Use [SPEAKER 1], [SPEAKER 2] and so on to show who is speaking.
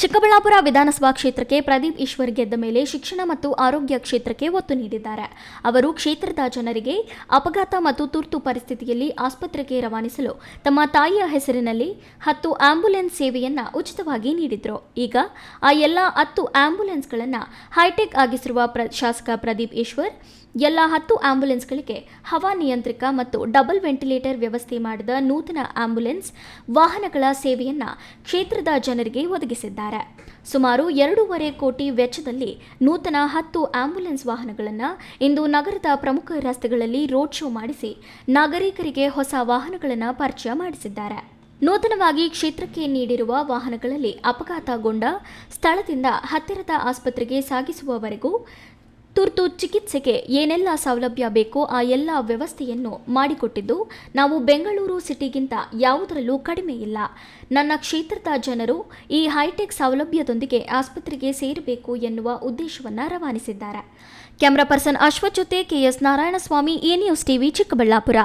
[SPEAKER 1] ಚಿಕ್ಕಬಳ್ಳಾಪುರ ವಿಧಾನಸಭಾ ಕ್ಷೇತ್ರಕ್ಕೆ ಪ್ರದೀಪ್ ಈಶ್ವರ್ ಗೆದ್ದ ಮೇಲೆ ಶಿಕ್ಷಣ ಮತ್ತು ಆರೋಗ್ಯ ಕ್ಷೇತ್ರಕ್ಕೆ ಒತ್ತು ನೀಡಿದ್ದಾರೆ. ಅವರು ಕ್ಷೇತ್ರದ ಜನರಿಗೆ ಅಪಘಾತ ಮತ್ತು ತುರ್ತು ಪರಿಸ್ಥಿತಿಯಲ್ಲಿ ಆಸ್ಪತ್ರೆಗೆ ರವಾನಿಸಲು ತಮ್ಮ ತಾಯಿಯ ಹೆಸರಿನಲ್ಲಿ ಹತ್ತು ಆಂಬ್ಯುಲೆನ್ಸ್ ಸೇವೆಯನ್ನು ಉಚಿತವಾಗಿ ನೀಡಿದ್ರು. ಈಗ ಆ ಎಲ್ಲ ಹತ್ತು ಆಂಬ್ಯುಲೆನ್ಸ್ಗಳನ್ನು ಹೈಟೆಕ್ ಆಗಿಸಿರುವ ಪ್ರ, ಶಾಸಕ ಪ್ರದೀಪ್ ಈಶ್ವರ್ ಎಲ್ಲ ಹತ್ತು ಆಂಬ್ಯುಲೆನ್ಸ್ಗಳಿಗೆ ಹವಾ ನಿಯಂತ್ರಕ ಮತ್ತು ಡಬಲ್ ವೆಂಟಿಲೇಟರ್ ವ್ಯವಸ್ಥೆ ಮಾಡಿದ ನೂತನ ಆಂಬ್ಯುಲೆನ್ಸ್ ವಾಹನಗಳ ಸೇವೆಯನ್ನು ಕ್ಷೇತ್ರದ ಜನರಿಗೆ ಒದಗಿಸಿದ್ದಾರೆ. ಸುಮಾರು ಎರಡೂವರೆ ಕೋಟಿ ವೆಚ್ಚದಲ್ಲಿ ನೂತನ ಹತ್ತು ಆಂಬ್ಯುಲೆನ್ಸ್ ವಾಹನಗಳನ್ನು ಇಂದು ನಗರದ ಪ್ರಮುಖ ರಸ್ತೆಗಳಲ್ಲಿ ರೋಡ್ ಶೋ ಮಾಡಿಸಿ ನಾಗರಿಕರಿಗೆ ಹೊಸ ವಾಹನಗಳನ್ನು ಪರಿಚಯ ಮಾಡಿಸಿದ್ದಾರೆ. ನೂತನವಾಗಿ ಕ್ಷೇತ್ರಕ್ಕೆ ನೀಡಿರುವ ವಾಹನಗಳಲ್ಲಿ ಅಪಘಾತಗೊಂಡ ಸ್ಥಳದಿಂದ ಹತ್ತಿರದ ಆಸ್ಪತ್ರೆಗೆ ಸಾಗಿಸುವವರೆಗೂ ತುರ್ತು ಚಿಕಿತ್ಸೆಗೆ ಏನೆಲ್ಲ ಸೌಲಭ್ಯ ಬೇಕೋ ಆ ಎಲ್ಲ ವ್ಯವಸ್ಥೆಯನ್ನು ಮಾಡಿಕೊಟ್ಟಿದ್ದು, ನಾವು ಬೆಂಗಳೂರು ಸಿಟಿಗಿಂತ ಯಾವುದರಲ್ಲೂ ಕಡಿಮೆ ಇಲ್ಲ. ನನ್ನ ಕ್ಷೇತ್ರದ ಜನರು ಈ ಹೈಟೆಕ್ ಸೌಲಭ್ಯದೊಂದಿಗೆ ಆಸ್ಪತ್ರೆಗೆ ಸೇರಬೇಕು ಎನ್ನುವ ಉದ್ದೇಶವನ್ನು ರವಾನಿಸಿದ್ದಾರೆ. ಕ್ಯಾಮರಾ ಪರ್ಸನ್ ಅಶ್ವಥ್ ಜೊತೆ K S Narayanaswamy, A news TV Chikkaballapur.